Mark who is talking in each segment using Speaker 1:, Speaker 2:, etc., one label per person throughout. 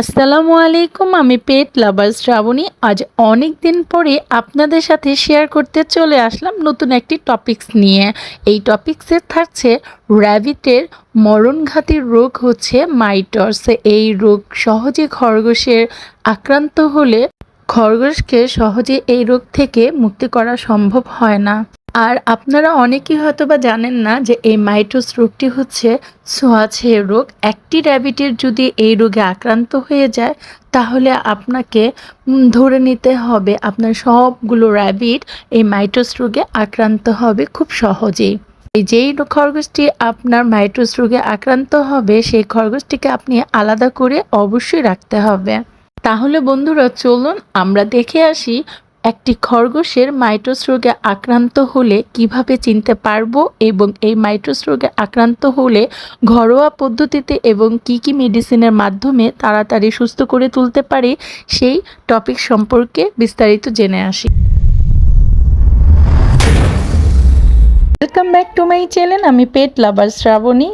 Speaker 1: আসসালামু আলাইকুম, আমি পেট লাভার শ্রাবণী। আজ অনেক দিন পরে আপনাদের সাথে শেয়ার করতে চলে আসলাম নতুন একটি টপিকস নিয়ে। এই টপিক্সে থাকছে র্যাবিটের মরণঘাতী রোগ হচ্ছে মাইটস এই রোগ সহজে খরগোশের আক্রান্ত হলে খরগোশকে সহজে এই রোগ থেকে মুক্তি করা সম্ভব হয় না। আর আপনারা অনেকেই হয়তো বা জানেন না যে এই মাইটোস রোগটি হচ্ছে ছোঁয়াছে রোগ। একটি র্যাবিটের যদি এই রোগে আক্রান্ত হয়ে যায়, তাহলে আপনাকে ধরে নিতে হবে আপনার সবগুলো র্যাবিট এই মাইটোস রোগে আক্রান্ত হবে খুব সহজেই। যেই খরগোশটি আপনার মাইটোস রোগে আক্রান্ত হবে, সেই খরগোশটিকে আপনি আলাদা করে অবশ্যই রাখতে হবে। তাহলে বন্ধুরা, চলুন আমরা দেখে আসি একটি খরগোশের মাইটোস রোগে আক্রান্ত হলে কীভাবে চিনতে পারব এবং এই মাইটোস রোগে আক্রান্ত হলে ঘরোয়া পদ্ধতিতে এবং কি কি মেডিসিনের মাধ্যমে তাড়াতাড়ি সুস্থ করে তুলতে পারি, সেই টপিক সম্পর্কে বিস্তারিত জেনে আসি। Welcome back to my channel, আমি পেট লাভার শ্রাবণী।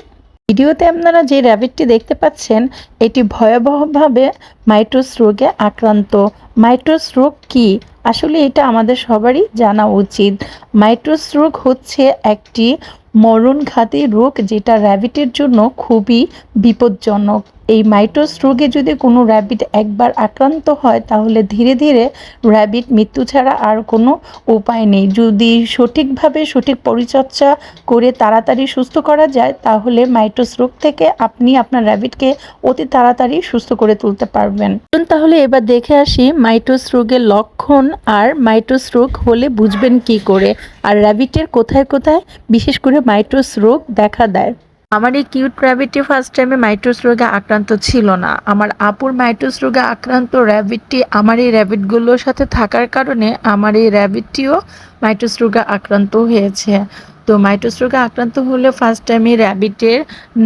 Speaker 1: ভিডিওতে আপনারা যে র্যাবিটটি দেখতে পাচ্ছেন, এটি ভয়াবহভাবে মাইটোস রোগে আক্রান্ত। মাইটোস রোগ কি? আসলে এটা আমাদের সবারই জানা উচিত। মাইটোস রোগ হচ্ছে একটি মরণঘাতী রোগ যেটা র্যাবিটের জন্য খুবই বিপজ্জনক। এই মাইটোস রোগে যদি কোনো র্যাবিট একবার আক্রান্ত হয়, তাহলে ধীরে ধীরে র্যাবিট মৃত্যু ছাড়া আর কোনো উপায় নেই। যদি সঠিকভাবে সঠিক পরিচর্যা করে তাড়াতাড়ি সুস্থ করা যায়, তাহলে মাইটোস রোগ থেকে আপনি আপনার র্যাবিটকে অতি তাড়াতাড়ি সুস্থ করে তুলতে পারবেন। তাহলে এবার দেখে আসি মাইটোস রোগের লক্ষণ আর মাইটোস রোগ হলে বুঝবেন কি করে। আর র্যাবিটের কোথায় কোথায় বিশেষ করে মাইটোস রোগ দেখা দেয়। আমার এই কিউট র্যাবিটটি ফার্স্ট টাইমে মাইটোস রোগে আক্রান্ত ছিল না। আমার আপুর মাইটোস রোগে আক্রান্ত র্যাবিটটি আমার এই র্যাবিটগুলোর সাথে থাকার কারণে আমার এই র্যাবিটটিও মাইটোস রোগে আক্রান্ত হয়েছে। তো মাইটোস রোগে আক্রান্ত হলে ফার্স্ট টাইমে র্যাবিটের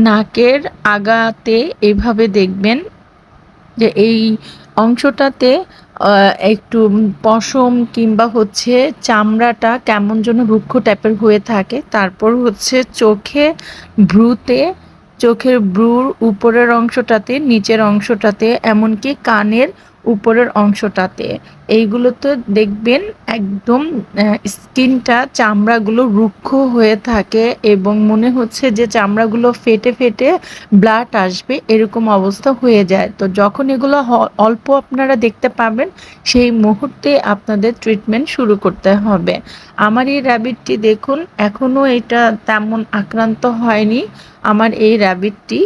Speaker 1: নাকের আগাতে এইভাবে দেখবেন যে এই অংশটাতে একটু পশম কিংবা হচ্ছে চামড়াটা কেমন যেন রুক্ষ টাইপের হয়ে থাকে। তারপর হচ্ছে চোখে ভ্রুতে, চোখের ব্রুর উপরের অংশটাতে, নিচের অংশটাতে, এমনকি কানের উপরের অংশটাতে। এইগুলোতে দেখবেন একদম স্কিনটা চামড়াগুলো রুক্ষ হয়ে থাকে এবং মনে হচ্ছে যে চামড়াগুলো ফেটে ফেটে ব্লাড আসবে, এরকম অবস্থা হয়ে যায়। তো যখন এগুলো অল্প আপনারা দেখতে পাবেন, সেই মুহূর্তে আপনাদের ট্রিটমেন্ট শুরু করতে হবে। আমার এই র্যাবিটটি দেখুন এখনও এটা তেমন আক্রান্ত হয়নি। আমার এই র্যাবিটটি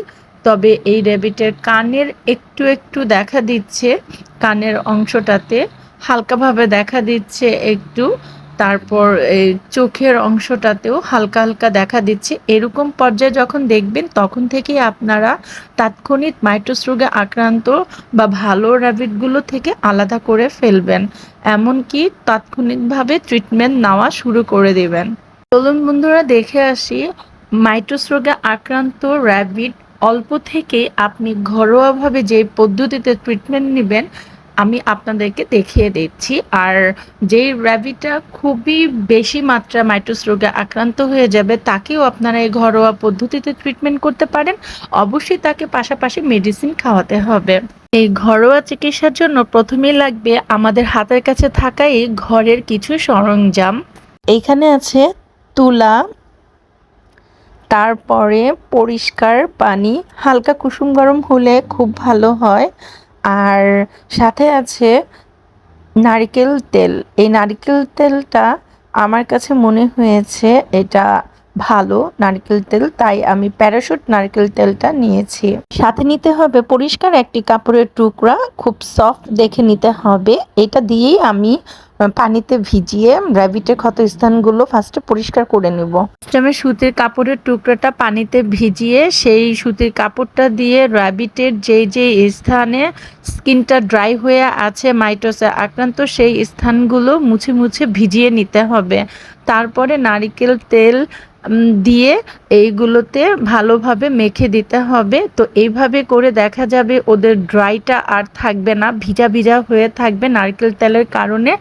Speaker 1: তবে এই র্যাবিটের কানের একটু একটু দেখা দিচ্ছে, কানের অংশটাতে হালকাভাবে দেখা দিচ্ছে একটু, তারপর এই চোখের অংশটাতেও হালকা হালকা দেখা দিচ্ছে। এরকম পর্যায়ে যখন দেখবেন, তখন থেকেই আপনারা তাৎক্ষণিক মাইটোস রোগে আক্রান্ত বা ভালো র্যাবিটগুলো থেকে আলাদা করে ফেলবেন। এমনকি তাৎক্ষণিকভাবে ট্রিটমেন্ট নেওয়া শুরু করে দেবেন। চলুন বন্ধুরা, দেখে আসি মাইটোস রোগে আক্রান্ত র্যাবিট অল্প থেকে আপনি ঘরোয়াভাবে যে পদ্ধতিতে ট্রিটমেন্ট নেবেন, আমি আপনাদেরকে দেখিয়ে দিচ্ছি। আর যেই র্যাবিটটা খুবই বেশি মাত্রা মাইটোস রোগে আক্রান্ত হয়ে যাবে, তাকেও আপনারা এই ঘরোয়া পদ্ধতিতে ট্রিটমেন্ট করতে পারেন। অবশ্যই তাকে পাশাপাশি মেডিসিন খাওয়াতে হবে। এই ঘরোয়া চিকিৎসার জন্য প্রথমেই লাগবে আমাদের হাতের কাছে থাকা এই ঘরের কিছু সরঞ্জাম। এইখানে আছে তুলা তারপরে পরিষ্কার পানি, হালকা কুসুম গরম হলে খুব ভালো হয়। আর সাথে আছে নারিকেল তেল। এই নারিকেল তেলটা আমার কাছে মনে হয়েছে এটা ভালো নারকেল তেল, তাই আমি প্যারাশুট নারকেল তেলটা নিয়েছি। সাথে নিতে হবে পরিষ্কার একটি কাপড়ের টুকরা, খুব সফট দেখে নিতে হবে। এটা দিয়েই আমি পানিতে ভিজিয়ে র্যাবিটের ক্ষত স্থানগুলো ফার্স্টে পরিষ্কার করে নেব। আমি সুতির কাপড়ের টুকরাটা পানিতে ভিজিয়ে, সেই সুতির কাপড়টা দিয়ে র্যাবিটের যে যে স্থানে স্কিনটা ড্রাই হয়ে আছে মাইটোসে আক্রান্ত, সেই স্থানগুলো মুছে মুছে ভিজিয়ে নিতে হবে। তারপরে নারিকেল তেল দিয়ে এইগুলোতে ভালোভাবে মেখে দিতে হবে। তো এইভাবে করে দেখা যাবে ওদের ড্রাইটা আর থাকবে না, ভিজা ভিজা হয়ে থাকবে নারকেল তেলের কারণে।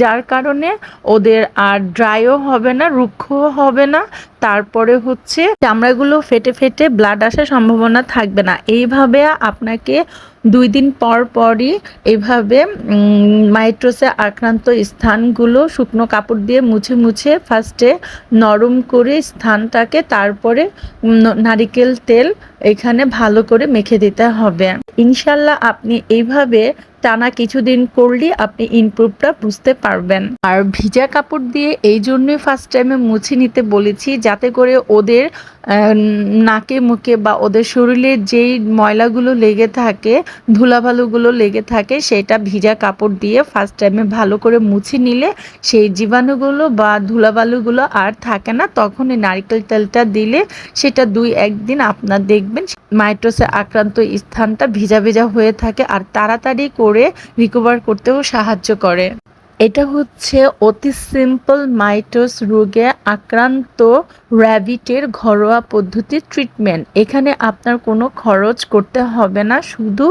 Speaker 1: যার কারণে ওদের আর ড্রাইও হবে না, রুক্ষও হবে না। তারপরে হচ্ছে চামড়াগুলো ফেটে ফেটে ব্লাড আসার সম্ভাবনা থাকবে না। এইভাবে আপনাকে দুই দিন পর পরই এভাবে মাইট্রোসে আক্রান্ত স্থানগুলো শুকনো কাপড় দিয়ে মুছে মুছে ফার্স্টে নরম করে স্থানটাকে তারপরে নারিকেল তেল এখানে ভালো করে মেখে দিতে হবে। ইনশাল্লাহ আপনি এইভাবে টানা কিছুদিন করলে আপনি ইমপ্রুভটা বুঝতে পারবেন। আর ভিজা কাপড় দিয়ে এই জন্যই ফার্স্ট টাইমে মুছে নিতে বলেছি, যাতে করে ওদের নাকে মুখে বা ওদের শরীরে যেই ময়লাগুলো লেগে থাকে ধুলাভালুগুলো লেগে থাকে, সেটা ভিজা কাপড় দিয়ে ফার্স্ট টাইমে ভালো করে মুছে নিলে সেই জীবাণুগুলো বা ধুলাবালুগুলো আর থাকে না, তখনই নারকেল তেলটা দিলে সেটা দুই একদিন আপনার দেখবেন মাইট্রোসে আক্রান্ত স্থানটা ভিজা ভিজা হয়ে থাকে, আর তাড়াতাড়ি রিকভার করতেও সাহায্য করে। এটা হচ্ছে অতি সিম্পল মাইটোস রোগে আক্রান্ত র্যাবিটের ঘরোয়া পদ্ধতি ট্রিটমেন্ট এখানে আপনার কোনো খরচ করতে হবে না, শুধু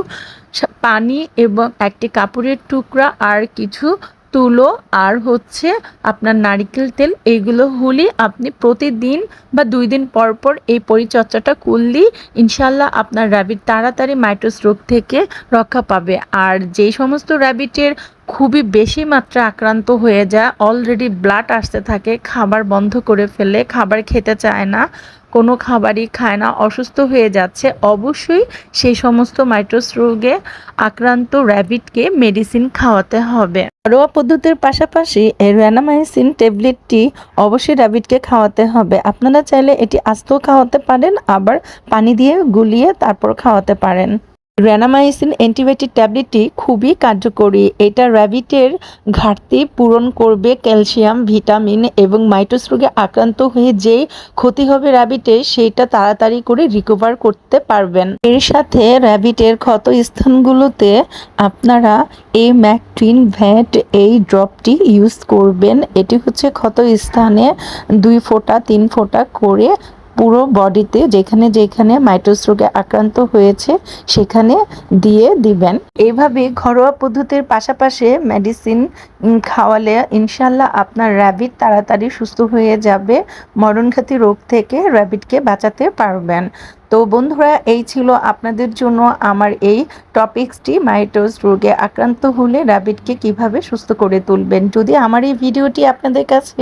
Speaker 1: পানি এবং একটি কাপড়ের টুকরা আর কিছু তুলো আর হচ্ছে আপনার নারিকেল তেল, এইগুলো হলে আপনি প্রতিদিন বা দুই দিন পর পর এই পরিচর্যাটা করলেই ইনশাল্লাহ আপনার র্যাবিট তাড়াতাড়ি মাইটোস রোগ থেকে রক্ষা পাবে। আর যেই সমস্ত র্যাবিটের খুবই বেশি মাত্রা আক্রান্ত হয়ে যায় অলরেডি ব্লাড আসতে থাকে, খাবার বন্ধ করে ফেলে, খাবার খেতে চায় না কোনো খাবারই খায় না, অসুস্থ হয়ে যাচ্ছে। অবশ্যই সেই সমস্ত মাইট্রোস রোগে আক্রান্ত র্যাবিটকে মেডিসিন খাওয়াতে হবে। ঘরোয়া পদ্ধতির পাশাপাশি এই র্যানামাইসিন ট্যাবলেটটি অবশ্যই র্যাবিটকে খাওয়াতে হবে। আপনারা চাইলে এটি আস্তেও খাওয়াতে পারেন, আবার পানি দিয়ে গুলিয়ে তারপর খাওয়াতে পারেন। র্যানামাইসিন অ্যান্টিবায়োটিক ট্যাবলেটটি খুবই কার্যকরী। এটা র্যাবিটের ঘাটতি পূরণ করবে ক্যালসিয়াম ভিটামিন এবং মাইটোস রোগে আক্রান্ত হয়ে যেই ক্ষতি হবে র্যাবিটে সেইটা তাড়াতাড়ি করে রিকভার করতে পারবেন। এর সাথে র্যাবিটের ক্ষত স্থানগুলোতে আপনারা এই ম্যাকট্রিন ভ্যাট এই ড্রপটি ইউজ করবেন। এটি হচ্ছে ক্ষত স্থানে দুই ফোঁটা, তিন ফোঁটা করে পুরো বডিতে যেখানে যেখানে মাইটোস রোগে আক্রান্ত হয়েছে, সেখানে দিয়ে দিবেন। এইভাবে ঘরোয়া পদ্ধতির পাশাপাশি মেডিসিন খাওয়ালে ইনশাল্লাহ আপনার র্যাবিট তাড়াতাড়ি সুস্থ হয়ে যাবে, মরণঘাতী রোগ থেকে র্যাবিটকে বাঁচাতে পারবেন। তো বন্ধুরা, এই ছিল আপনাদের জন্য আমার এই টপিক্সটি মাইটোস রোগে আক্রান্ত হলে র্যাবিটকে কীভাবে সুস্থ করে তুলবেন। যদি আমার এই ভিডিওটি আপনাদের কাছে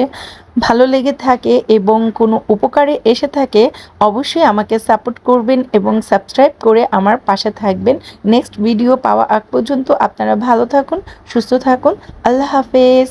Speaker 1: ভালো লেগে থাকে এবং কোনো উপকারে এসে থাকে, অবশ্যই আমাকে সাপোর্ট করবেন এবং সাবস্ক্রাইব করে আমার পাশে থাকবেন। নেক্সট ভিডিও পাওয়া আগ পর্যন্ত আপনারা ভালো থাকুন, সুস্থ থাকুন। আল্লাহ হাফেজ।